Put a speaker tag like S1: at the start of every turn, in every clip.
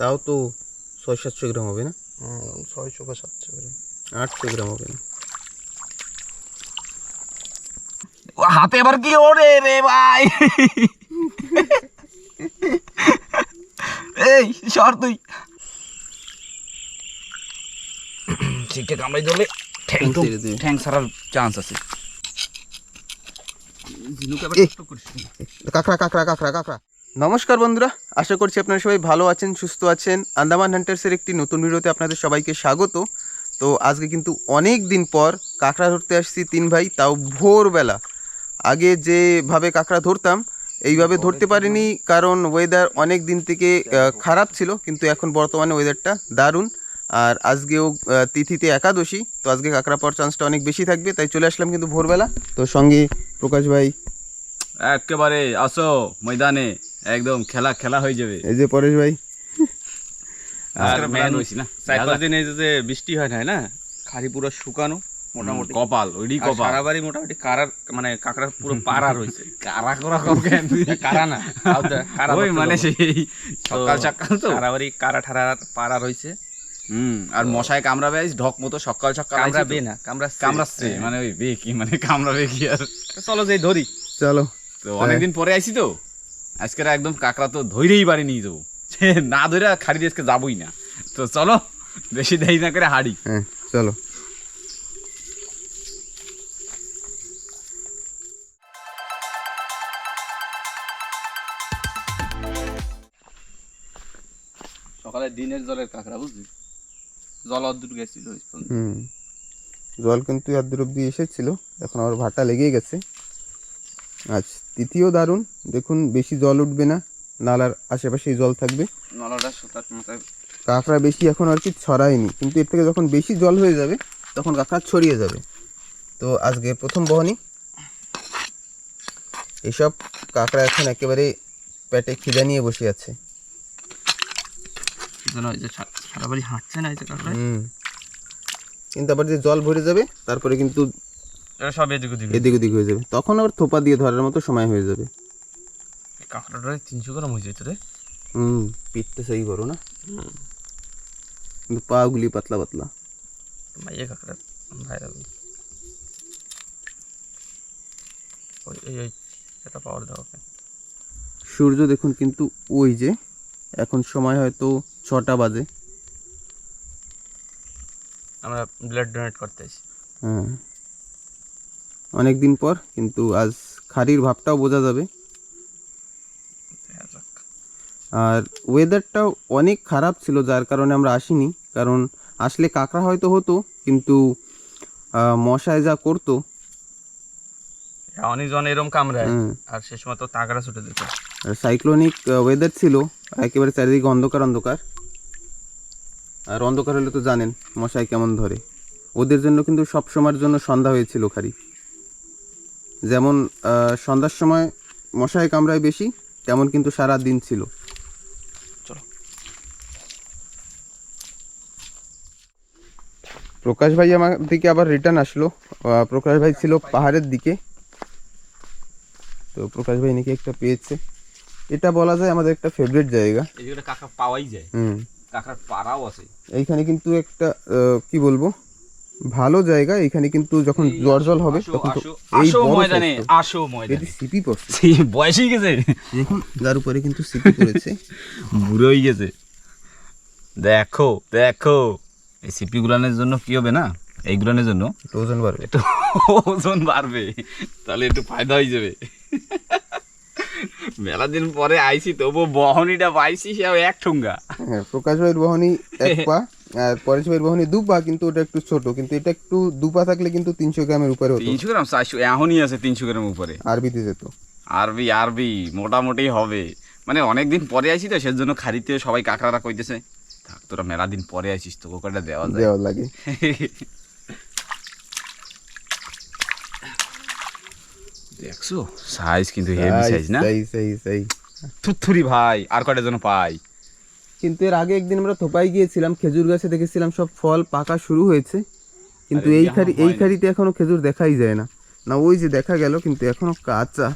S1: তাও তো ছয় সাতশো গ্রাম হবে না
S2: ছয়শো বা সাতশো গ্রাম
S1: আটশো গ্রাম হবে না
S3: ও হাতে এবার কি ওরে রে ভাই এই সর তুই ঠিকঠাক কামড়াই ধরলে ঠ্যাং তো
S1: ছেড়ে দে।
S3: ঠ্যাং ছাড়ার চান্স আছে ঝিনুক আবার
S1: এ।
S3: একটু করিস নি।
S1: কাঁকড়া কাঁকড়া কাঁকড়া কাঁকড়া নমস্কার বন্ধুরা আশা করছি আপনারা সবাই ভালো আছেন সুস্থ আছেন। আন্দামান হান্টার্সের একটি নতুন ভিডিওতে আপনাদের সবাইকে স্বাগত। তো আজকে কিন্তু অনেক দিন পর কাঁকড়া ধরতে আসছি তিন ভাই তাও ভোরবেলা। আগে যেভাবে কাঁকড়া ধরতাম এইভাবে ধরতে পারিনি কারণ ওয়েদার অনেক দিন থেকে খারাপ ছিল কিন্তু এখন বর্তমানে ওয়েদারটা দারুণ। আর আজকেও তিথিতে একাদশী তো আজকে কাঁকড়া পাওয়ার চান্সটা অনেক বেশি থাকবে তাই চলে আসলাম কিন্তু ভোরবেলা। তো সঙ্গে প্রকাশ ভাই।
S3: একেবারে আসো ময়দানে। একদম খেলা খেলা হয়ে যাবে।
S1: এই যে পরেশ ভাই।
S3: আর ম্যান হইছি না।
S2: চার পাঁচ দিন এই যে বৃষ্টি হয় নাই না খালি পুরো শুকানো মোটামুটি।
S3: কপাল ওইডি কপাল।
S2: সারা বাড়ি মোটামুটি কারার মানে কাঁকড়ার পুরো পাড়া রয়েছে।
S3: কারা করা কবে
S2: কারা না কারা
S3: ওই মানে সেই সকাল সকাল তো।
S2: সারা বাড়ি কারা ঠারা পাড়া রয়েছে।
S3: হুম আর মশায় কামড়াবে আইস ঢক মতো সকাল সকাল
S2: কামড়া
S3: আইছে তো।
S2: বে না কামড়া
S3: কামড়াচ্ছে মানে ওই বে কি মানে কামড়াবে কি আর।
S2: চলো যে ধরি।
S1: চলো।
S3: তো অনেকদিন পরে আইছি তো। আজকের একদম কাঁকড়া তো ধৈরেই বাড়ি নিয়ে যাব। সে না ধরে খাড়ি দিয়ে আজকে যাবোই না। তো চলো বেশি দেরি না করে হাড়ি।
S1: হ্যাঁ চলো।
S2: সকালে দিনের জলের কাঁকড়া বুঝলি? জল অদ্দূর গেছিল
S1: হুম। জল কিন্তু আর দূর অব্দি এসেছিল এখন আবার ভাটা লেগেই গেছে। আজ তৃতীয় দারুণ। দেখুন বেশি জল উঠবে না নালার আশেপাশেই জল থাকবে।
S2: নলাটা সুতার মাথায়
S1: কাঁকড়া বেশি এখন আর কি ছড়ায়নি কিন্তু এর থেকে যখন বেশি জল হয়ে যাবে তখন কাঁকড়া ছড়িয়ে যাবে। তো আজকে প্রথম বহনি এসব কাঁকড়া এখন একেবারে পেটে খিদা নিয়ে বসে আছে।
S2: যেন ওই যে সা- সারা বাড়ি হাঁটছে না এই কাঁকড়া
S1: হুম। কিন্তু আবার যে জল ভরে যাবে তারপরে কিন্তু
S2: এটা সব এদিক ওদিক
S1: এদিক ওদিক হয়ে যাবে। তখন আবার থোপা দিয়ে ধরার মতো সময় হয়ে যাবে।
S2: কাঁকড়াটা তিনশো গ্রাম হয়ে যেত রে।
S1: হুম পিঠটা সেই বড় না? পাগুলি পাতলা পাতলা।
S2: মাইয়ে কাঁকড়া ভাইরাল ওই এই এটা পাওয়ার দাও
S1: সূর্য দেখুন কিন্তু ওই যে এখন সময় হয়তো ছটা বাজে।
S2: আমরা ব্লাড ডোনেট করতে
S1: হ্যাঁ। অনেক দিন পর কিন্তু আজ খাড়ির ভাবটাও বোঝা যাবে। আর ওয়েদারটাও অনেক খারাপ ছিল যার কারণে আমরা আসিনি। কারণ আসলে কাঁকড়া হয়তো হতো কিন্তু মশায় যা করতো।
S2: অনেকজন এরম কামড়ায়
S1: হুম।
S2: আর সে সময় তো তাগড়া ছুটে দিত
S1: আর সাইক্লোনিক ওয়েদার ছিল একেবারে চারিদিকে অন্ধকার অন্ধকার। আর অন্ধকার হলে তো জানেন মশায় কেমন ধরে। ওদের জন্য কিন্তু সব সময়ের জন্য সন্ধ্যা হয়েছিল খালি যেমন সন্ধ্যার সময় মশায় কামড়ায় বেশি তেমন কিন্তু সারা দিন ছিল।
S2: চলো।
S1: প্রকাশ ভাই আমার দিকে আবার রিটার্ন আসলো। প্রকাশ ভাই ছিল পাহাড়ের দিকে। তো প্রকাশ ভাই নাকি একটা পেয়েছে। এটা বলা যায় আমাদের একটা ফেভারিট জায়গা।
S3: এই জায়গাটা কাঁকড়া পাওয়াই যায়।
S1: হুম।
S3: কাঁকড়ার পাড়াও আছে।
S1: এইখানে কিন্তু একটা কি বলব? ভালো জায়গা এখানে কিন্তু যখন জ্বর জল হবে তখন তো এই
S3: ময়দানে আসো ময়দানে।
S1: সিপি পড়ছে।
S3: বয়স হয়ে গেছে।
S1: দেখুন যার উপরে কিন্তু সিপি পড়েছে।
S3: বুড়ো হয়ে গেছে। দেখো দেখো এই সিপি গুলানের জন্য কি হবে না? এই গুলানের জন্য?
S1: ওজন বাড়বে।
S3: একটু ওজন বাড়বে। তাহলে একটু ফায়দা হয়ে যাবে। মেলা দিন পরে আইছি তবু বহনিটা পাইছি সে এক ঠুঙ্গা।
S1: হ্যাঁ প্রকাশ ভাইয়ের বহনি এক পা। আর পরেশ ভাইয়ের বহনি দু কিন্তু ওটা একটু ছোট কিন্তু এটা একটু দু পা থাকলে কিন্তু তিনশো গ্রামের উপরে হতো।
S3: তিনশো গ্রাম চারশো এখনই আছে তিনশো গ্রাম উপরে।
S1: আরবিতে যেত।
S3: আরবি আরবি মোটামুটি হবে। মানে পরে তো সেজন্য খারিতে সবাই কাকড়ারা কইতেছে থাক তোরা মেলা দিন পরে কটা দেওয়া
S1: দেওয়া লাগে।
S3: দেখছ? সাইজ কিন্তু হেভি সাইজ না?
S1: সেই সেই সেই
S3: থুথুরি ভাই আর কয়টা যেন পাই?
S1: কিন্তু এর আগে একদিন আমরা থোপাই গিয়েছিলাম খেজুর গাছে দেখেছিলাম সব ফল পাকা শুরু হয়েছে। কিন্তু এই খাড়ি এই। খাড়িতে এখনও খেজুর দেখাই যায় না। না ওই যে দেখা গেল কিন্তু এখনও কাঁচা।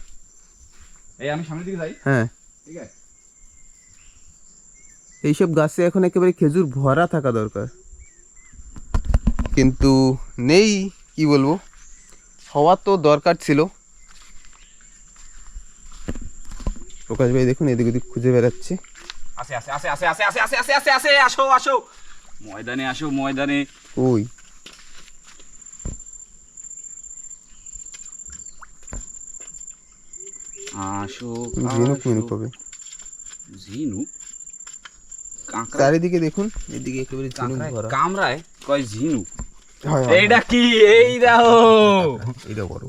S3: এই আমি সামনের দিকে যাই।
S1: হ্যাঁ।
S3: ঠিক আছে।
S1: এইসব গাছে এখন একেবারে খেজুর ভরা থাকা দরকার। কিন্তু নেই কি বলব? হওয়া তো দরকার ছিল। প্রকাশ ভাই দেখুন এদিক ওদিক খুঁজে বেড়াচ্ছে।
S3: আসে আসে আসে আসে আসে আসে আসে আসে আসে আসে আসো। আসো ময়দানে আসো ময়দানে।
S1: ওই
S3: আসো
S1: ঝিনুক মিনুক হবে।
S3: ঝিনুক?
S1: চারিদিকে দেখুন এদিকে একেবারে ঝিনুক ভরা।
S3: কামড়ায় কয় ঝিনুক? এইটা কি? এই
S1: হয়। এইটা বড়।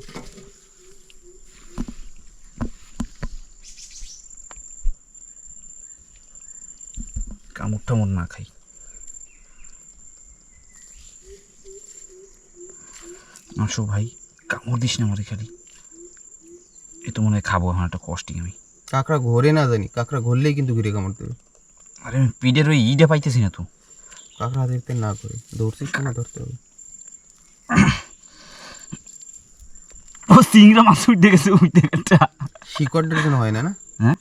S3: কামড় টামড় না খাই। আসো ভাই কামড় দিস না আমারে খালি। এ তো মনে হয় খাব এখন একটা কষ্টিং আমি।
S1: কাঁকড়া ঘোরে না জানি কাঁকড়া ঘুরলেই কিন্তু ঘিরে কামড় দেবে।
S3: আরে আমি পিঠের ওই ইটা পাইতেছি না তো।
S1: কাঁকড়া হাতে না করে দৌড়ছিস না ধরতে হবে।
S3: ও সিংড়া মাছ উঠে গেছে উঠে একটা
S1: শিকড়টার জন্য হয় না না?
S3: হ্যাঁ?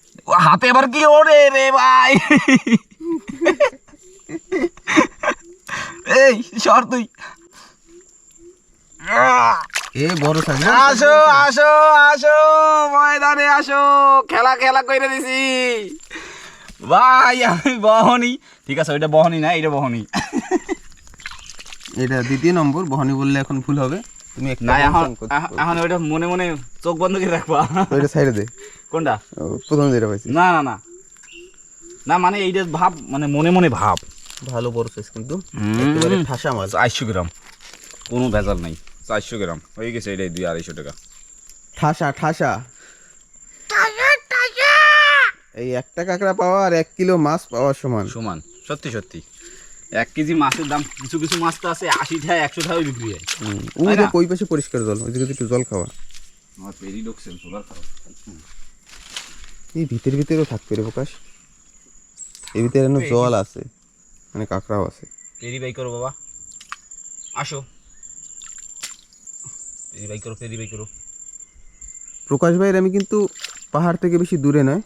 S3: হাতে আবার কি ওরে রে ভাই এই সর তুই।
S1: এ বড় সাইজ
S3: আসো আসো আসো ময়দানে আসো। খেলা খেলা কইরে দিছি। ভাই আমি বহনি। ঠিক আছে ওইটা বহনি না এটা বহনি।
S1: এটা দ্বিতীয় নম্বর বহনি বললে এখন ভুল হবে। তুমি একটা
S3: না এখন এখন- ওইটা মনে মনে চোখ বন্ধ করে রাখবা।
S1: ওইটা সাইডে দে।
S3: কোনটা?
S1: প্রথম যেটা পাইছি।
S3: না না না। না মানে এইটা ভাব মানে মনে মনে ভাব।
S1: ভালো বড় সাইজ কিন্তু একেবারে ঠাসা মাছ
S3: চারশো গ্রাম। কোনো ভেজাল নাই। চারশো গ্রাম। হয়ে গেছে এটাই দুই আড়াইশো টাকা।
S1: ঠাসা ঠাসা। এই একটা কাঁকড়া পাওয়া আর এক কিলো মাছ পাওয়ার সমান।
S3: সমান। সত্যি সত্যি। এক কেজি মাছের দাম কিছু কিছু মাছ তো আছে আশি টাকা একশো টাকায় বিক্রি হয়।
S1: ওই? দেখ ওই পাশে পরিষ্কার জল ওই দিকে একটু জল খাওয়া।
S3: আমার পেরি ঢুকছেন সুগার খারাপ
S1: এই ভিতরে ভিতরেও থাকবে রে প্রকাশ। এর ভিতরে যেন জল আছে। মানে কাঁকড়াও আছে।
S3: পেরি বাই করো বাবা। আসো। পেরি বাই করো পেরি বাই করো।
S1: প্রকাশ ভাইয়ের আমি কিন্তু পাহাড় থেকে বেশি দূরে নয়।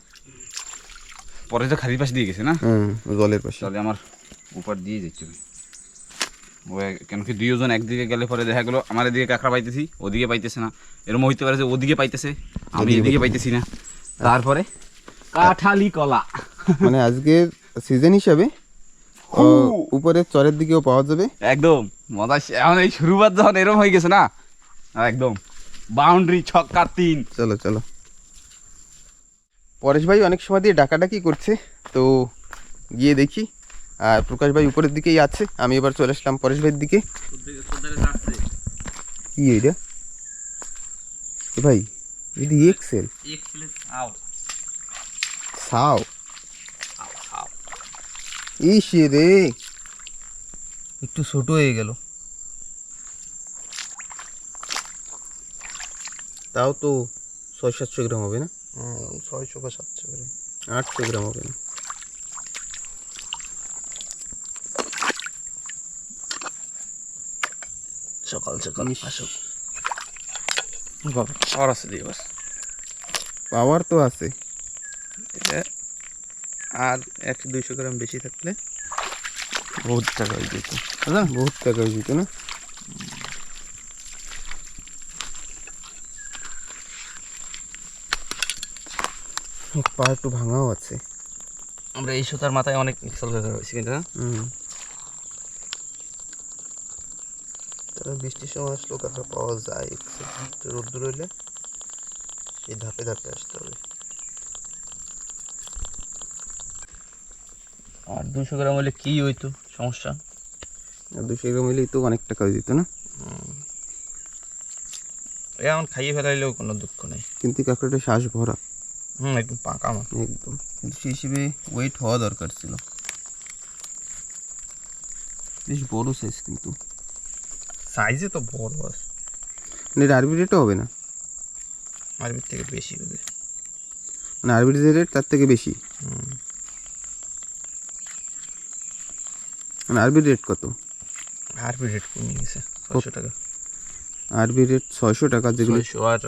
S3: পরে তো খালি পাশ দিয়ে গেছে না?
S1: হুম জলের পাশে।
S3: তাহলে আমার উপর দিয়ে যাচ্ছে। ও কেন কি দুইজন একদিকে গেলে পরে দেখা গেলো আমার এদিকে কাঁকড়া পাইতেছি ওদিকে পাইতেছে না। এরকম হইতে পারে যে ওদিকে পাইতেছে আমি এদিকে পাইতেছি। না। তারপরে কাঠালি কলা।
S1: মানে আজকের সিজন হিসাবে ও, উপরের চরের দিকেও পাওয়া যাবে?
S3: একদম। মজা এখন এই শুরুবাত যখন এরকম হয়ে গেছে না? একদম। বাউন্ডারি ছক্কা তিন।
S1: চলো চলো। পরেশ ভাই অনেক সময় দিয়ে ডাকাডাকি করছে তো গিয়ে দেখি। আর প্রকাশ ভাই উপরের দিকেই আছে। আমি এবার চলে আসলাম পরেশ ভাইয়ের দিকে। কি এইটা এ ভাই এক্সেল সাও? ইস রে। একটু ছোট হয়ে গেল। তাও তো ছয় সাতশো গ্রাম হবে না?
S2: ছয়শো বা সাতশো গ্রাম।
S1: আটশো গ্রাম হবে না?
S2: সকাল সকাল
S1: ইস।
S2: আসো। বাবা আর আছে দিয়ে বাস।
S1: পাওয়ার তো আছে।
S2: এটা আর একশো দুইশো গ্রাম বেশি থাকলে বহুত টাকা হয়ে যেত। বুঝলেন
S1: বহুত টাকা হয়ে যেত না? পা একটু ভাঙাও আছে।
S2: আমরা এই সুতার মাথায় অনেক মিক্সাল কাকা হয়েছে কিন্তু না? তবে বৃষ্টির সময় আসলেও কাঁকড়া পাওয়া যায়। রোদ্দুর হইলে সেই ধাপে ধাপে আসতে হবে। আর দুশো গ্রাম হলে কি হইতো? সমস্যা?
S1: দুশো গ্রাম হলেই তো অনেক টাকা যেত না?
S2: এখন খাইয়ে ফেলাইলেও কোনো দুঃখ নেই।
S1: কিন্তু কাঁকড়াটা শ্বাস ভরা।
S2: হুম একদম পাকা মাছ।
S1: একদম। কিন্তু সেই হিসেবে ওয়েট হওয়া দরকার ছিল। বেশ বড় সাইজ কিন্তু।
S2: সাইজে তো বড় আছে।
S1: মানে আরবি রেটও হবে না?
S2: আরবির থেকে বেশি হবে।
S1: মানে আরবির যে রেট তার থেকে বেশি? মানে আরবির রেট কত?
S2: আরবি রেট কমে গেছে ছয়শো টাকা।
S1: আরবি রেট ছয়শো টাকা যেগুলো
S2: আর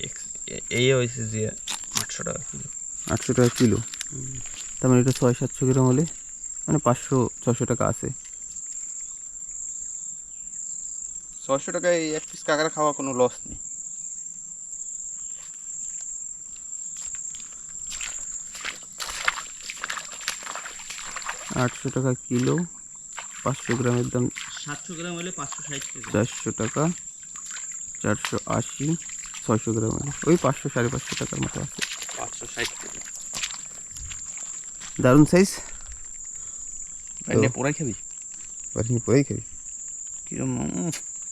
S2: এক্স- এ- এই হয়েছে যে আটশো টাকা কিলো।
S1: আটশো টাকা কিলো। তার মানে এটা ছয় সাতশো গ্রাম হলে মানে পাঁচশো ছশো টাকা আছে।
S3: ছশো টাকায় এই এক পিস কাঁকড়া খাওয়া কোনো লস নেই।
S1: আটশো টাকা কিলো। পাঁচশো গ্রামের দাম
S3: সাতশো গ্রাম হলে পাঁচশো ষাট টাকা।
S1: চারশো টাকা চারশো আশি ছয়শো গ্রাম হলে। ওই পাঁচশো সাড়ে পাঁচশো টাকার মতো আছে।
S3: পাঁচশো ষাট টাকা।
S1: দারুণ সাইজ
S3: পোড়াই খাবি?
S1: বাড়ি পরেই খাবি?
S3: কিরম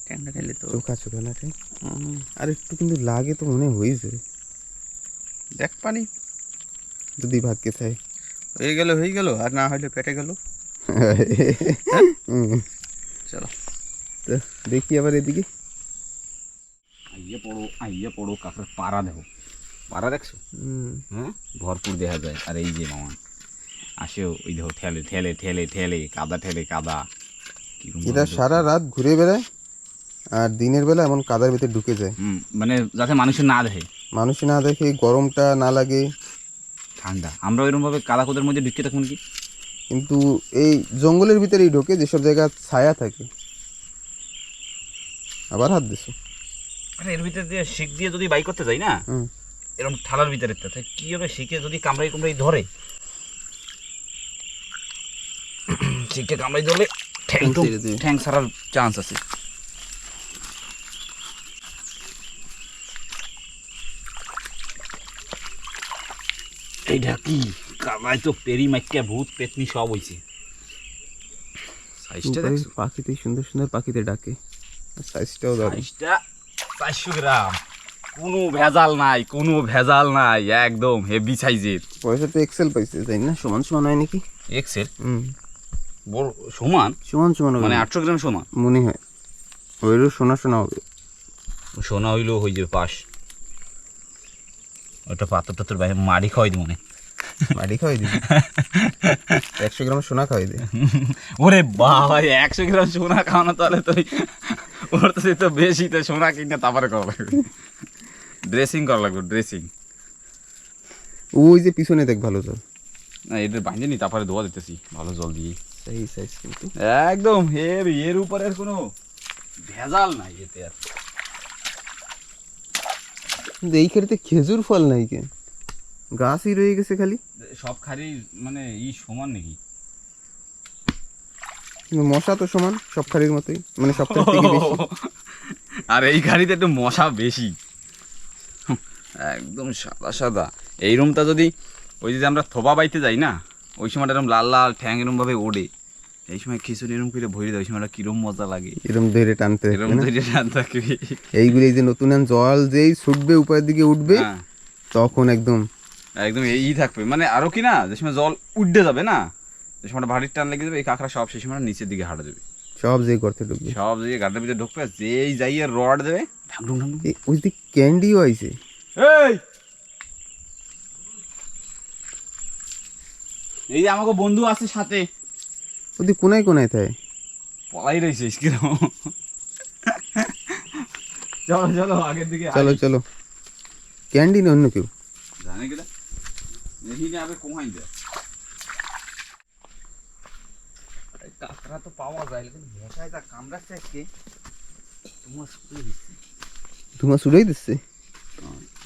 S3: ট্যাংটা খাইলে তো।
S1: চোখা চোখা না আর একটু কিন্তু লাগে তো মনে হয়েছে।
S3: দেখ পানি।
S1: যদি ভাগ্যে থাকে
S3: হয়ে। গেল হয়ে গেল আর না হইলে পেটে গেল। চলো।
S1: তো দেখি আবার এদিকে।
S3: আইয়ে পড়ো আইয়ে পড়ো কাকের পাড়া দেখো। পাড়া দেখছ? হ্যাঁ? ভরপুর দেখা যায়। আর এই যে মামা আসেও ওই দেখো ঠেলে ঠেলে ঠেলে ঠেলে কাদা ঠেলে কাদা।
S1: এরা সারা রাত ঘুরে বেড়ায় আর দিনের বেলা এমন কাদার ভিতরে ঢুকে যায়।
S3: মানে যাতে মানুষের না দেখে।
S1: মানুষ না দেখে গরমটা না লাগে।
S3: ঠান্ডা। আমরা ওইরকম ভাবে কাদা কোদের মধ্যে ঢুকে থাকুন কি?
S1: কিন্তু এই জঙ্গলের ভিতরেই ঢোকে যেসব জায়গা ছায়া থাকে। আবার হাত দিছো।
S3: মানে এর ভিতরে দিয়ে শিক দিয়ে যদি বাই করতে যাই না এরকম ঠালার ভিতরে তাহলে কি হবে শিখে যদি কামড়াই কুমড়াই ধরে? কামড়াই ধরলে ঠ্যাং ঠ্যাং ছাড়ার চান্স আছে। এইটা কি? কামাই তো পেরি মাইকা ভূত পেতনি সব হইছে। সাইজটা দেখছ?
S1: পাখিতে সুন্দর সুন্দর পাখিতে ডাকে। সাইজটাও
S3: সাইজটা চারশো গ্রাম। কোনো ভেজাল নাই কোনো ভেজাল নাই একদম হেভি সাইজের
S1: পয়সা তো এক্সেল পাইছে তাই না? সমান সমান হয় নাকি?
S3: এক্সেল
S1: হুম।
S3: বড় সমান?
S1: সমান সমান
S3: মানে। আটশো গ্রাম সমান?
S1: মনে হয়। ওইরও সোনা সোনা হবে।
S3: সোনা হইলেও হয়ে যাবে পাশ ওটা পাথর টাথর বাইরে মাড়ি খাওয়াই দিব মনে
S1: বাড়ি খাওয়াই দিবি। একশো গ্রাম সোনা খাওয়াই দে।
S3: ওরে বাবা একশো গ্রাম সোনা খাওয়ানো তাহলে তো ওই- ওর তো সে তো বেশি তো সোনা কিনে তারপরে করা লাগবে। ড্রেসিং করা লাগবে ড্রেসিং
S1: ওই যে পিছনে দেখ ভালো জল।
S3: না তারপরে ধোয়া দিতেছি ভালো জল দিয়ে।
S1: সেই সাইজ কিন্তু।
S3: একদম এর এর উপরে আর কোনো ভেজাল নাই এতে আর।
S1: এই ক্ষেত্রে খেজুর ফল নাই কে? গাছই রয়ে গেছে খালি।
S3: সব খারি মানে ই সমান নাকি?
S1: মশা তো সমান সব খালির মতোই মানে সব থেকে বেশি।
S3: আর এই গাড়িতে একটু মশা বেশি। একদম সাদা সাদা। এই রুমটা যদি ওই যে আমরা থোবা বাইতে যাই না ওই সময়টা এরকম লাল লাল ঠ্যাং এরম ভাবে ওড়ে। এই সময় খিচুড়ি এরম করে ভরে দেয় ওই সময়টা কিরম মজা লাগে।
S1: এরম ধরে টানতে
S3: এরম
S1: না?
S3: ধরে থাকবে
S1: এইগুলো এই যে নতুন জল যেই ছুটবে উপরের দিকে উঠবে
S3: হ্যাঁ,
S1: তখন একদম
S3: একদম এই থাকবে। মানে আরও কি না যে সময় জল উঠতে যাবে না যে সময়টা ভারীর টান লেগে যাবে এই কাঁকড়া সব সেই সময় নিচের দিকে হাঁটা যাবে।
S1: সব যে গর্তে ঢুকবে।
S3: সব যে গাড়ির ভিতরে ঢুকবে যেই যাইয়ে রড দেবে
S1: ওই দিক ক্যান্ডিও আইছে।
S3: এই! এই যে আমাকে বন্ধু আছে সাথে।
S1: ওদিক কোনায় কোনায় থাকে?
S3: পলাই রয়েছে কিরম চলো চলো আগের দিকে
S1: চলো চলো। ক্যান্ডি অন্য কেউ।
S3: আবে কমাই দে কাঁকড়া তো পাওয়া যায় কিন্তু মশাই তা কামড়াচ্ছে আজকে। তোমার শুকিয়ে দিচ্ছি।
S1: ধুমা সুরাই দিচ্ছে?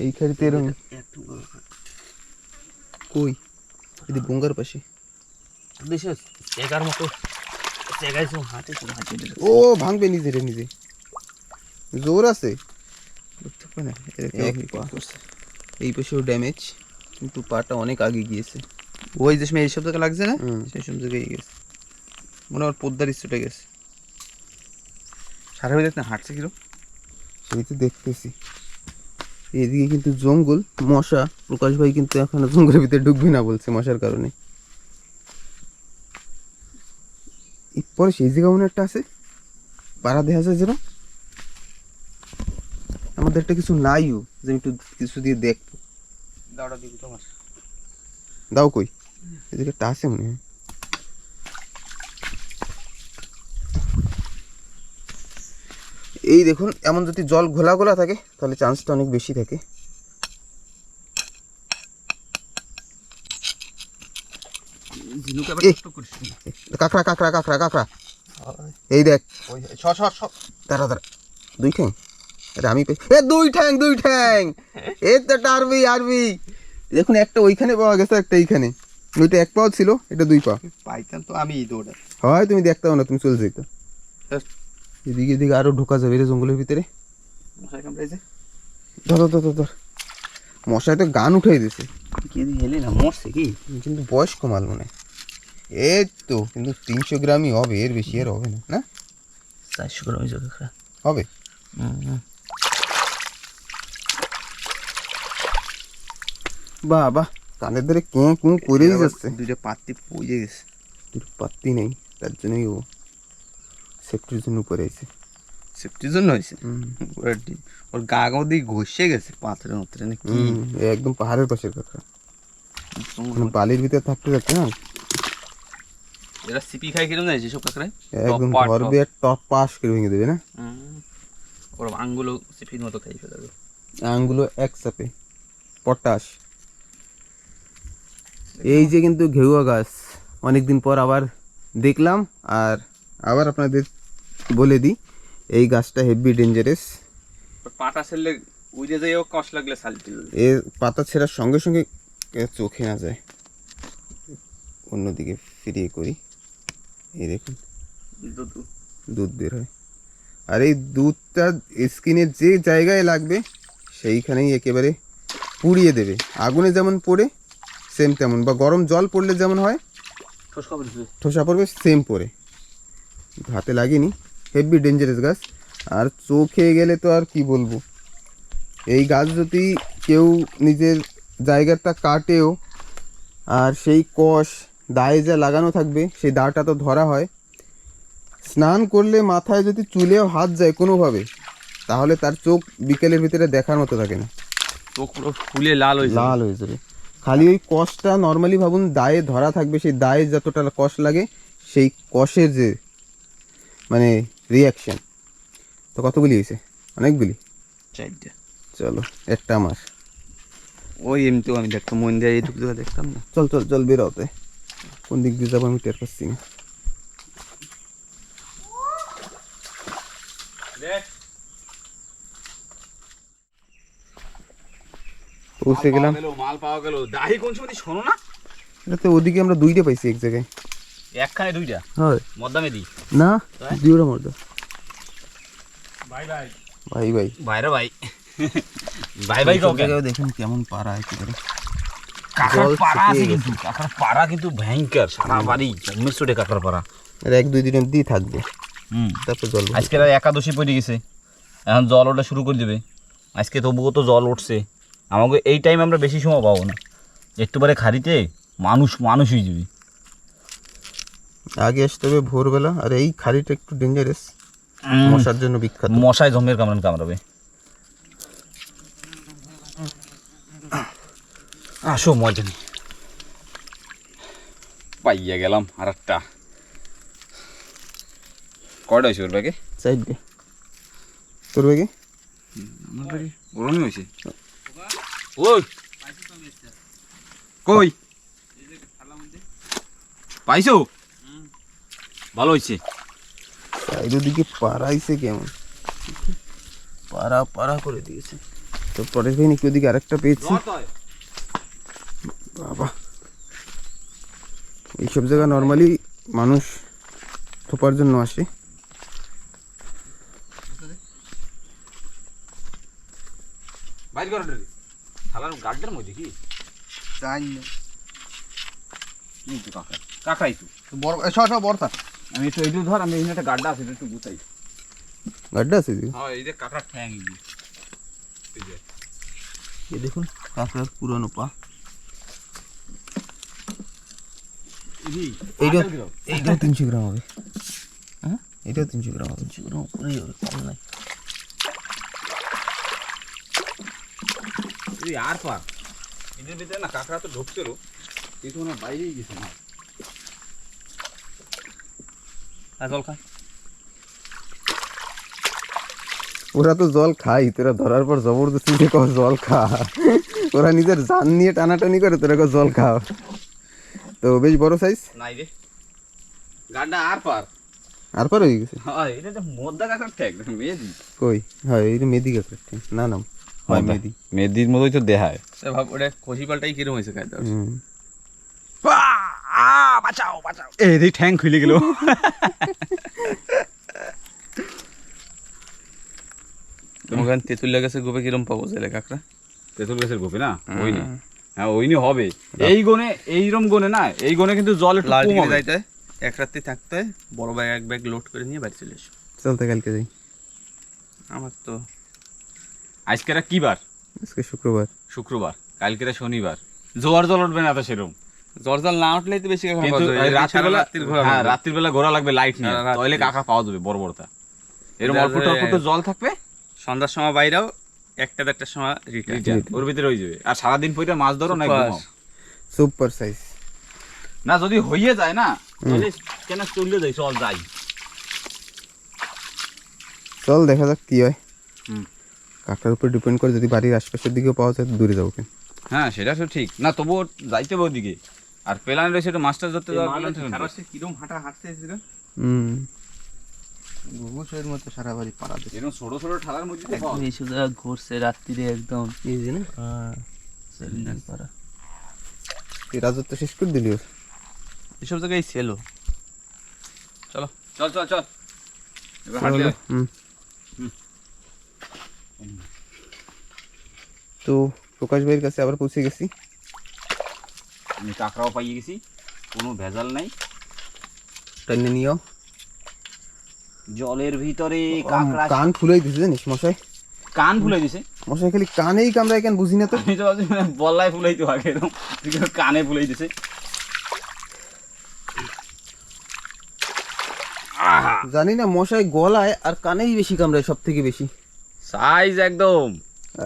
S1: এই খাড়িতে এরম
S3: একটু
S1: কই? এদিক গঙ্গার পাশে।
S3: দেশে চেকার মতো। চেকাইছো হাতে হাতে
S1: ও ভাঙবে নিজে রে নিজে। জোর আছে? বুঝতে পারে। এই পাশেও ড্যামেজ কিন্তু পাটা অনেক আগে গিয়েছে। ওই যে সময় এইসব জায়গায় লাগছে না? সেই সব জায়গায় গেছে মনে হয় পদ্মার ইস্যুটা গেছে।
S3: সারা না? হাঁটছে কিরম?
S1: সেই তো দেখতেছি। এদিকে কিন্তু জঙ্গল মশা প্রকাশ ভাই কিন্তু এখনও জঙ্গলের ভিতরে ঢুকবি না বলছে মশার কারণে। এই পরে সেই জায়গা মনে একটা আছে। পাড়া দেখা যায় যেন। আমাদের একটা কিছু নাইও যে আমি একটু কিছু দিয়ে দেখব।
S3: দাওড়া দিবি তোমার।
S1: দাও কই? এদিকে একটা আছে মনে হয়। এই দেখুন এমন যদি জল ঘোলা ঘোলা থাকে তাহলে চান্সটা অনেক বেশি থাকে। কাঁকড়া কাঁকড়া কাঁকড়া কাঁকড়া। এই দেখ। দাঁড়া দাঁড়া। দুই ঠ্যাং এটা আমি এ দুই ঠ্যাং দুই ঠ্যাং। এ তো একটা আরবি আরবি। দেখুন একটা ওইখানে পাওয়া গেছে একটা এইখানে। ওইটা এক পাও ছিল এটা দুই পা
S2: পাইতাম তো আমি দৌড়া
S1: হয় তুমি দেখতে না তুমি চলে যেত
S2: হ্যাঁ।
S1: এদিকে এদিকে আরও ঢোকা যাবে রে জঙ্গলের ভিতরে।
S3: মশাই কামড়াইছে।
S1: ধর ধর ধর ধর মশায় তো গান উঠাই দিছে।
S3: কি হেলে না মরছে কি?
S1: কিন্তু বয়স্ক মাল মনে হয়। এই তো কিন্তু তিনশো গ্রামই হবে এর বেশি আর হবে না না?
S3: চারশো গ্রাম হয়েছে কাঁকড়া
S1: হবে? বাহ বাহ কানের ধরে কে কু করেই যাচ্ছে।
S2: দুইটা পাত্তি পড়ে গেছে।
S1: দুটো পাত্তি নেই তার জন্যই ও সেফটির জন্য উপরে আছে।
S2: সেফটির জন্য হয়েছে? ওর গা গাও দিয়ে ঘষে গেছে পাথরে মাত্রে না কি?
S1: একদম পাহাড়ের পাশের কথা। বালির ভিতরে থাকতে থাকতে না?
S3: এরা সিপি খাই কিরম জানিস সব কাঁকড়ায়
S1: একদম ধরবে টপ। পাস করে ভেঙে দেবে না?
S3: ওর আঙ্গুলো সিপির মতো খাই ফেলাবে
S1: আঙগুলো এক চাপে। পটাশ। এই যে কিন্তু ঘেউয়া গাছ অনেকদিন পর আবার দেখলাম আর আবার আপনাদের বলে দিই এই গাছটা হেভি ডেঞ্জারাস
S3: পাটা ছেলে উইরে যাইও কষ লাগলে সালটি
S1: এ পাতা ছেঁড়ার সঙ্গে সঙ্গে চোখে না যায়। অন্যদিকে ফিরিয়ে করি। এই দেখুন দুধ। বের হয়। আর এই দুধটা স্কিনের যে জায়গায় লাগবে সেইখানেই একেবারে পুড়িয়ে দেবে। আগুনে যেমন পড়ে সেম তেমন। বা গরম জল পড়লে যেমন হয়
S3: ঠোসা
S1: পড়বে সেম পড়ে হাতে লাগেনি। হেভি ডেঞ্জারাস গাছ। আর চোখে গেলে তো আর কি বলব? এই গাছ যদি কেউ নিজের জায়গাটা কাটেও আর সেই কষ দায়ে যা লাগানো থাকবে সেই দাটা তো ধরা হয়। স্নান করলে মাথায় যদি চুলেও হাত যায় কোনোভাবে তাহলে তার চোখ বিকেলের ভিতরে দেখার মতো থাকে না।
S3: চোখ পুরো ফুলে লাল হয়েছে।
S1: লাল হয়ে যাবে খালি ওই কষটা নর্মালি ভাবুন দায়ে ধরা থাকবে সেই দায়ে যতটা কষ লাগে সেই কষের যে মানে রিয়াকশন তো কতগুলি হয়েছে? অনেকগুলি
S3: চারটে।
S1: চলো একটা আমার।
S2: ওই এমনিতেও আমি দেখতাম মন দিয়ে এইটুকু দেখতাম না।
S1: চল চল চল বেরোতে কোন দিক দিয়ে যাব আমি টের পাচ্ছি না। পৌঁছে গেলাম।
S3: মাল পাওয়া গেল দাহি কোন সময় শোনো না।
S1: এটাতে ওদিকে আমরা দুইটা পাইছি এক জায়গায়।
S3: একখানে দুইটা?
S1: হয়।
S3: মদ্দামে দি।
S1: না? দুইটা
S3: বাই বাই।
S1: ভাই ভাই
S3: বাইরে ভাই। বাই
S1: সব
S3: কাউকে।
S1: দেখুন কেমন পাড়া একেবারে
S3: কাকার পাড়া আছে
S1: শুকিয়ে
S3: কিন্তু কাকার পাড়া কিন্তু ভয়ঙ্কর। সারা বাড়ি কাকার পাড়া।
S1: এক দুই দিয়ে থাকবে।
S3: হুম।
S1: তারপর জল
S3: আজকে একাদশী পড়ে গেছে। এখন জল ওঠা শুরু করে দেবে। আজকে তবুও তো জল উঠছে। আমাকে এই টাইম আমরা বেশি সময় পাবো না। একটু পরে খাড়িতে মানুষ মানুষ হয়ে যাবে।
S1: আগে আসতে হবে ভোরবেলা আর এই খাড়িটা একটু ডেঞ্জারাস মশার জন্য বিখ্যাত।
S3: মশায় জমের কামড়ান কামড়াবে। আসো মজা নেই পাইয়া গেলাম আর একটা কয়টা হয়েছে ওর ব্যাগে?
S1: সাইডে তোর বেগে
S3: গরমই হয়েছে। ওই। কই? পাইছো? ভালো হয়েছে
S1: সাইডের দিকে পাড়াইছে কেমন? পাড়া পাড়া করে দিয়েছে। তো পরের ভাই নাকি ওদিকে আরেকটা পেয়েছি। বাবা। এইসব জায়গা নর্মালি মানুষ থোপার জন্য আসে।
S3: বাইর করো শালার গার্ডের মধ্যে কি?
S2: জানি না।
S3: এই তো কাঁকড়া কাঁকড়াই তো।
S2: বড় সর সর বড় থাক।
S3: আমি একটু এইটু ধর আমি এখানে একটা গাড্ডা আছে এটা একটু গুতাই
S1: গাড্ডা আছে এদিকে?
S3: হ্যাঁ এই যে কাঁকড়া ঠ্যাং এই যে।
S1: এই দেখুন কাঁকড়ার পুরনো পা। এইটা এইটাও তিনশো গ্রাম হবে। হ্যাঁ? এটাও তিনশো গ্রাম হবে। তিনশো গ্রাম উপরেই হবে কম নাই।
S3: এই আর পা। এদের ভিতরে না কাঁকড়া তো ঢুকছিল কিন্তু না বাইরেই গেছে না জল খা।
S1: ওরা তো জল খাই তোরা ধরার পর জবরদস্তি কর জল খা। ওরা নিজের জান নিয়ে টানাটানি করে তোরা জল খাও। তো বেশ বড় সাইজ
S3: নাই রে। গাড্ডা আর পার।
S1: আর পার হয়ে গেছে?
S3: হ্যাঁ এটা তো মদ্দা কাকার ঠেক মেয়েদি
S1: কই? হয় যে মেদি কাকড়া না নাম হয়
S3: মেয়েদির মতোই তো দেখায়
S4: সে ভাব ওটা কষি পাল্টাই কিরম হয়েছে
S1: হুম।
S3: বাঁচাও বাঁচাও। এই ঠ্যাং খুলে গেল।
S4: তোমার তেঁতুল লেগেছে গোপে কিরম পাবো জেলে কাকড়া?
S3: তেঁতুল গাছের গোপে না? ওইনি? হ্যাঁ ওইনি হবে। এই গনে এইরম গনে না এই গনে কিন্তু জল একটু কম হবে।
S4: যাইতে এক রাত্রি থাকতে বড় ব্যাগ এক ব্যাগ লোড করে নিয়ে বাড়ি চলে এসো।
S1: চলতে কালকে যাই।
S4: আমার তো
S3: আজকেরা কি বার?
S1: আজকে শুক্রবার।
S3: শুক্রবার। কালকেরা শনিবার। জোয়ার জল উঠবে না তো সেরকম?
S4: জ্বর জল না উঠলেই তো বেশি
S3: কিন্তু রাত্রিবেলা হ্যাঁ ঘোরা লাগবে লাইট নিয়ে।
S4: রাত্রি।
S3: তাহলে কাকা পাওয়া যাবে বড় বড়টা এরকম অল্প অল্প জল থাকবে?
S4: সন্ধ্যার সময় বাইরেও একটা দেড়টার সময় রিটার্ন
S3: ওর ভিতরে হয়ে যাবে। আর সারাদিন পরে মাছ ধরো না ঘুমাও।
S1: সুপার সাইজ
S3: না যদি হইয়ে যায় না তাহলে কেন চলে যাই? চল যাই।
S1: চল দেখা যাক কি হয়।
S3: হুম।
S1: কাকড়ার উপর ডিপেন্ড করে যদি বাড়ির আশপাশের দিকেও পাওয়া যায় দূরে যাব কেন
S3: হ্যাঁ সেটা তো ঠিক। না তবুও যাইতে হবে ওদিকে। আর প্ল্যান রয়েছে একটু মাছটা ধরতে যাওয়ার plan ছিল না।
S4: কিরম হাঁটা হাঁটতে এসেছিল?
S1: হুম।
S2: মতো সারা বাড়ি পাড়া দিচ্ছে।
S3: এরকম ছোট ছোট ঠালার মধ্যে তো যায়।
S5: এইসব জায়গা ঘুরছে রাত্রিরে একদম
S2: এই যে না?
S5: হ্যাঁ। সেলিনার পাড়া।
S1: তুই রাজত্ব শেষ করে দিলি ওর।
S4: এসব জায়গায় ছিল চলো
S3: চল চল চল। এবার হাঁটলে
S1: হুম। তো প্রকাশ ভাইয়ের কাছে আবার পৌঁছে গেছি।
S3: আমি কাঁকড়াও পাইয়ে গেছি কোনো ভেজাল নাই।
S1: টাইনে নিয়েও
S3: জলের ভিতরে কাঁকড়া
S1: কান ফুলাই দিছে জানিস মশাই?
S3: কান ফুলে দিছে
S1: মশাই খালি কানেই কামড়ায় কেন বুঝি না তো?
S3: আমি তো বল্লায় ফুলাইতে আগে। এরকম তুই কেন কানে ফুলাই দিছে
S1: জানি না মশাই গলায় আর কানেই বেশি কামড়ায় সব থেকে বেশি।
S3: সাইজ একদম।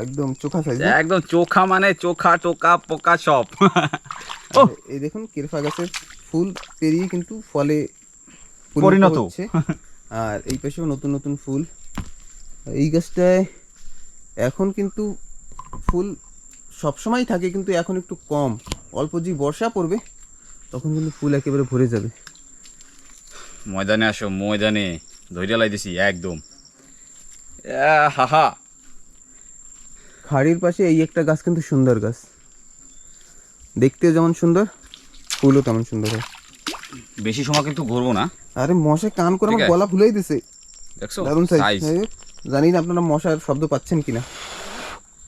S1: একদম চোখা সাইজ
S3: একদম চোখা মানে চোখা টোকা পোকা সব।
S1: এই দেখুন কেরফা গাছের ফুল পেরিয়ে কিন্তু ফলে
S3: পরিণত।
S1: হচ্ছে। আর এই পাশেও নতুন নতুন ফুল। এই গাছটায় এখন কিন্তু ফুল সবসময় থাকে কিন্তু এখন একটু কম। অল্প যে বর্ষা পড়বে তখন কিন্তু ফুল একেবারে ভরে যাবে।
S3: ময়দানে আসো ময়দানে। ধৈর্য লাইতেছি একদম। হাহা
S1: খাড়ির পাশে এই একটা গাছ কিন্তু সুন্দর গাছ। দেখতেও যেমন সুন্দর ফুলও তেমন সুন্দর হয়।
S3: বেশি সময় কিন্তু ঘুরবো না।
S1: আরে মশা কান করে আমার গলা ফুলেই দিছে। দারুণ সাইজ
S3: সাইজ
S1: জানি না আপনারা মশার শব্দ পাচ্ছেন কিনা।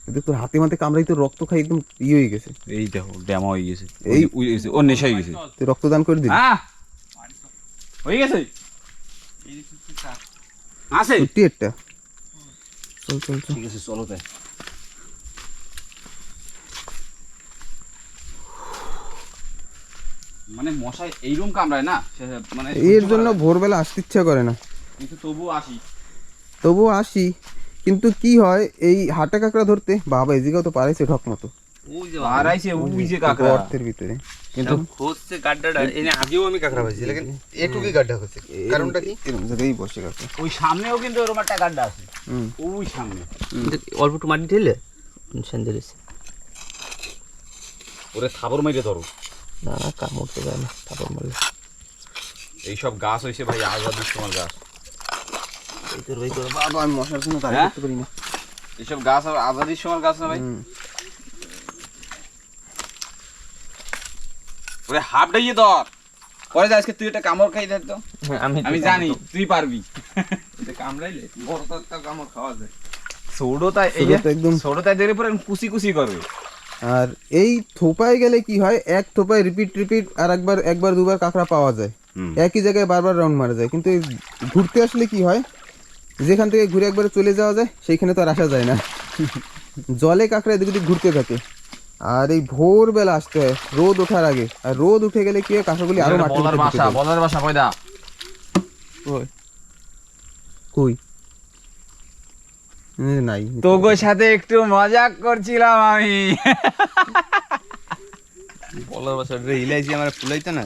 S1: কিন্তু তোর হাতে মাতে কামড়াই তো রক্ত খাই একদম ইয়ে হয়ে গেছে।
S3: এই দেখো ড্যামা হয়ে গেছে।
S1: এই-
S3: ওর নেশা হয়ে গেছে।
S1: তুই রক্তদান করে দিবি।
S3: হ্যাঁ হয়ে গেছে? আছে
S1: একটা। চল চল চল।
S3: ঠিক আছে চলো তাই। মানে মশাই এইরকম কামড়ায় না? মানে
S1: এর জন্য। ভোরবেলা আসতে ইচ্ছা করে না।
S3: কিন্তু তবু আসি।
S1: তবু আসি কিন্তু কি হয় এই হাটা কাঁকড়া ধরতে বাবা এদিকেও তো পারাইছে ঢক মতো।
S4: ওই যে
S3: আর আইছে উই যে কাকড়া
S1: গর্তের ভিতরে
S3: কিন্তু
S4: হচ্ছে গাড্ডাটা এনে আগেও আমি কাঁকড়া পাইছি লেকিন
S2: এটুকুই গাড্ডা হচ্ছে কারণটা কি
S1: এরকম জায়গায় বসে কাঁকড়া
S3: ওই সামনেও কিন্তু ওরকম একটা গাড্ডা আছে ওই সামনে
S5: অল্প একটু মাটি ঢেলে স্যান্ডেল
S3: ওরে থাবর মাইরে ধরো
S5: না না কামড়তে যায় না তারপর মারলে
S3: এইসব গাছ হয়েছে ভাই আজাদ তোমার গাছ
S5: এই তোর ওই করে
S1: বাবা আমি মশার জন্য তাড়ি
S3: হ্যাঁ?
S1: করতে পারি না
S3: এইসব গাছ আর আজাদির সময় গাছ না ভাই ওরে হাফ ডাইয়ে ধর। পরে যা আজকে তুই একটা কামড় খাই দেখ তো।
S4: আমি
S3: আমি জানি তুই পারবি।
S4: এটা কামড়াইলে বড় তো একটা কামড় খাওয়া যায়।
S3: ছোটটা এই
S1: একদম-
S3: ছোটটা দেখলে পরে কুচি কুচি করবে।
S1: আর এই থোপায় গেলে কি হয়? এক থোপায় রিপিট রিপিট আর একবার একবার দুবার কাঁকড়া পাওয়া যায়। একই জায়গায় বারবার রাউন্ড মারা যায়। কিন্তু ঘুরতে আসলে কি হয়? যেখান থেকে ঘুরে একবার চলে যাওয়া যায় সেইখানে তো আর আসা যায় না। জলে কাঁকড়া এদিক ওদিক ঘুরতে থাকে। আর এই ভোরবেলা আসতে হয় রোদ ওঠার আগে। আর রোদ উঠে গেলে কি হয় কাঁকড়াগুলি আরও মাটির
S3: বলার বাসা। বলার বাসা পয়দা
S1: কই? এ, নাই।
S3: তোগোর সাথে একটু মজা করছিলাম আমি।
S4: বলার বাসা ইলাইছি আমার ফুলাইতে না।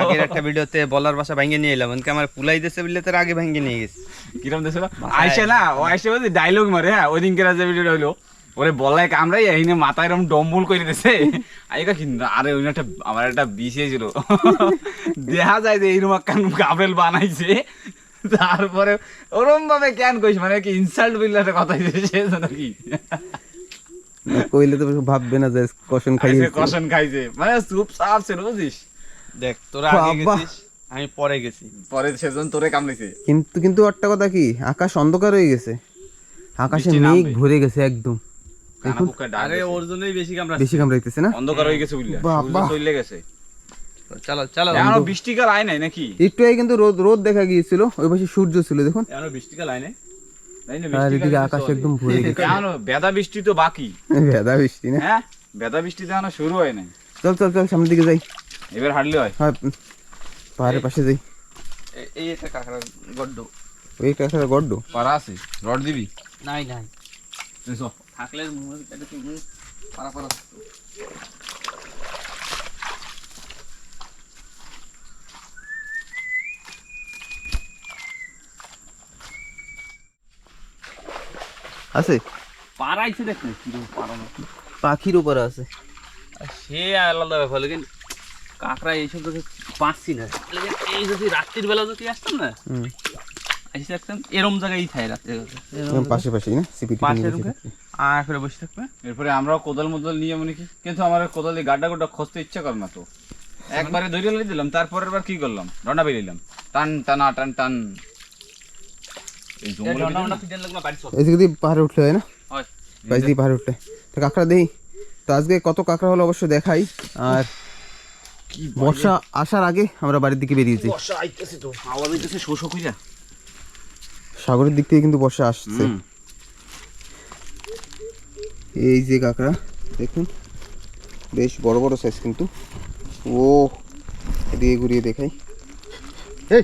S4: আগের একটা ভিডিওতে বলার বাসা ভাঙ্গে নিয়ে এলাম এনকে আমার ফুলাই দিয়েছে বললে তার আগে ভাঙ্গে নিয়ে গেছে।
S3: কিরম দেখছিল আইসে না ও আইসে বলছি ডায়লগ মারে হ্যাঁ ওই দিনকে যে ভিডিওটা হইল। ওরে বলাই কামড়াই এইনে মাথায় এরকম ডম্বুল করে দিছে। আইকা কি আরে ওই একটা আমার একটা বিষে ছিল দেখা যায় যে এইরকম কান গাবরেল বানাইছে। তারপরে ওরম ভাবে কেন কইস মানে কি ইনসাল্ট বললে একটা কথা নাকি
S1: কইলে তো ভাববে না যে কষণ
S3: খাইছে কষণ খাইছে। মানে চুপ ছিল বুঝিস?
S4: দেখ তোরা আগে গেছিস আমি পরে গেছি।
S3: পরে সেজন তোরে কামড়েছে
S1: কিন্তু কিন্তু একটা কথা কি আকাশ অন্ধকার হয়ে গেছে। আকাশে মেঘ ভরে গেছে একদম। দেখুন।
S4: আরে ওর জন্যই বেশি কামড়া
S1: বেশি কামড়াইতেছে না?
S3: অন্ধকার হয়ে গেছে বুঝলি।
S1: বাবা।
S3: চলে গেছে।
S4: চালো চালো
S3: এখনও বৃষ্টিকাল আয় নাই নাকি?
S1: একটু আগে কিন্তু রোদ রোদ দেখা গিয়েছিল ওই পাশে সূর্য ছিল দেখুন।
S4: এখনও বৃষ্টিকাল আয় নাই?
S1: আর এদিকে আকাশ একদম ভরে গেছে।
S3: বেদা বৃষ্টি তো বাকি।
S1: ভেদা বৃষ্টি না?
S3: হ্যাঁ বেদা বৃষ্টি তো শুরু হয় নাই।
S1: চল চল চল সামনের দিকে যাই।
S3: এবার হাঁটলে হয়।
S1: হ্যাঁ পাহাড়ের পাশে যাই।
S4: এই একটা কাঁকড়া গড্ড।
S1: ওই একটা গড্ড?
S3: পারা আছে রড দিবি?
S5: নাই নাই।
S3: এসো।
S5: থাকলে পারা পারা
S1: আছে?
S5: পারাইছে দেখ না কীরকম পারানো
S1: পাখির উপরে আছে।
S5: আর সে আলাদা ব্যাপার লেকিন কাঁকড়া এইসব দেখে পাচ্ছি না। এই যদি রাত্রির বেলা যদি আসতাম না
S1: হুম।
S5: আসি থাকতাম এরম জায়গায় থাকে রাত্রে
S1: পাশে না? সিপিটি
S5: পাশে এরকম আর করে বসে থাকবে।
S3: এরপরে আমরাও কোদাল মোদাল নিয়ে মনে কি কিন্তু আমার কোদাল দিয়ে গাড্ডা গোড্ডা খসতে ইচ্ছা কর না তো। একবারে ধরে লই দিলাম তারপরের বার কি করলাম? রন্না বেরিলাম টান টানা টান টান।
S1: এদিকে পাহাড়ে উঠলে হয় না?
S5: হয়।
S1: বাইশ দিয়ে পাহাড়ে উঠলে। তো কাঁকড়া দেই। তো আজকে কত কাঁকড়া হলো অবশ্য দেখাই। আর বর্ষা আসার আগে আমরা বাড়ির দিকে বেরিয়েছি
S5: বর্ষা আইতেছে তো। হাওয়া দিতেছে শোষক
S1: সাগরের দিক থেকে কিন্তু বর্ষা আসছে। এই যে কাঁকড়া দেখুন বেশ বড় বড় সাইজ কিন্তু। ও দিয়ে ঘুরিয়ে দেখাই। এই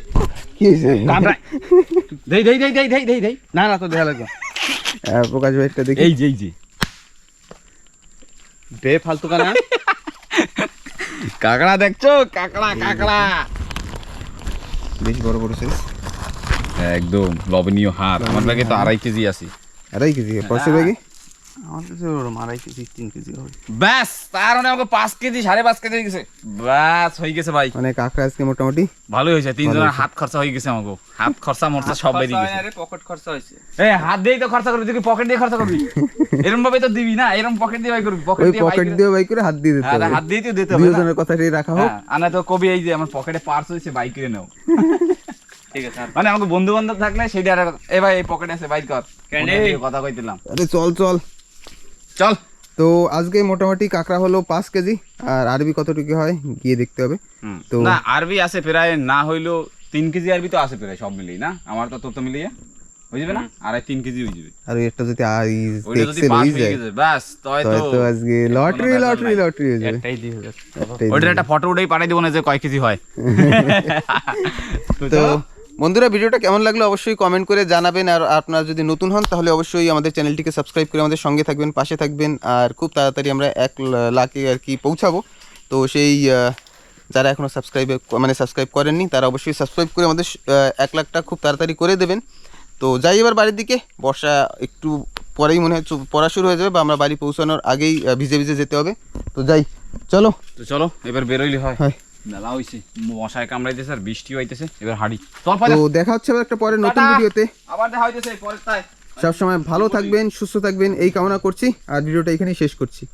S1: কি হয়েছে?
S3: দেই দেই দেই দেই দেই দেই দেই।
S4: না না তো দেখা লাগবে
S1: প্রকাশ ভাই একটা দেখি।
S3: এই যে এই যে।
S4: বে ফালতু কানা
S3: কাকড়া দেখছ? কাকড়া কাকড়া।
S1: বেশ বড় বড় সাইজ
S3: একদম লবণীয় হাত আমার লাগে তো আড়াই কেজি আছে।
S1: আড়াই কেজি পাঁচশো ব্যাগে
S4: আমার কাছে ওরম আড়াই কেজি তিন কেজি হবে।
S3: ব্যাস তার মানে আমাকে পাঁচ কেজি সাড়ে পাঁচ কেজি হয়ে গেছে। ব্যাস হয়ে গেছে ভাই।
S1: মানে কাঁকড়া আজকে মোটামুটি?
S3: ভালোই হয়েছে তিনজনের হাত খরচা হয়ে গেছে আমাকে হাত খরচা মরচা সব বেরিয়ে গেছে।
S4: আরে পকেট খরচা হয়েছে।
S3: এই হাত দিয়েই তো খরচা করবি তুই পকেট দিয়ে খরচা করবি? এরকম ভাবে তো দিবি না এরকম পকেট দিয়ে বাই করবি পকেট দিয়ে
S1: পকেট দিয়ে বাই করে হাত দিয়ে দিতে হবে।
S3: হাত দিয়ে দিতে হবে
S1: রাখা হোক।
S3: হ্যাঁ, তো কবি এই যে আমার পকেটে পার্স হয়েছে নাও।
S4: আছে
S3: মানে আমাকে বন্ধু বান্ধব থাকলে সেটা আর এ ভাই এই পকেটে আছে বাইক কর। কথা কইতিলাম
S1: আরে চল চল।
S3: চল।
S1: তো আজকে মোটামুটি কাঁকড়া হলো পাঁচ কেজি আর আরবি কতটুকু হয় গিয়ে দেখতে হবে। তো
S3: না আরবি আছে প্রায় না হইল তিন কেজি আরবি তো আছে প্রায় সব মিলিয়ে না? আমার তো তোর তো মিলিয়ে। হয়ে যাবে না? আড়াই তিন কেজি হয়ে যাবে।
S1: আর একটা যদি এক্সেল হয়ে যায়
S3: তয় তো
S1: তো আজকে লটারি লটারি। লটারি হয়ে যাবে।
S4: একটাই দিয়ে
S3: একটা ফটো উঠেই পাঠাই দেবো না যে কয় কেজি হয়।
S1: তো বন্ধুরা ভিডিওটা কেমন লাগল অবশ্যই কমেন্ট করে জানাবেন আর আপনারা যদি নতুন হন তাহলে অবশ্যই আমাদের চ্যানেলটিকে সাবস্ক্রাইব করে আমাদের সঙ্গে থাকবেন পাশে থাকবেন আর খুব তাড়াতাড়ি আমরা এক লাখে আর কি পৌঁছাবো। তো সেই যারা এখনও সাবস্ক্রাইব মানে সাবস্ক্রাইব করেননি তারা অবশ্যই সাবস্ক্রাইব করে আমাদের এক লাখটা খুব তাড়াতাড়ি করে দেবেন। তো যাই এবার বাড়ির দিকে বর্ষা একটু পরেই মনে হয় পড়া শুরু হয়ে যাবে বা আমরা বাড়ি পৌঁছানোর আগেই ভিজে ভিজে যেতে হবে। তো যাই চলো।
S3: তো চলো এবার বেরোইলে হয়।
S1: হয়।
S3: মেলা হইছে। মশায় কামড়াইতেছে আর বৃষ্টি হইতেছে। এবার হাঁড়ি।
S1: তো দেখা হচ্ছে আবার একটা পরে নতুন ভিডিওতে।
S3: আবার দেখা হইতেছে পরের তাই।
S1: সবসময় ভালো থাকবেন সুস্থ থাকবেন এই কামনা করছি। আর ভিডিওটা এখানেই শেষ করছি।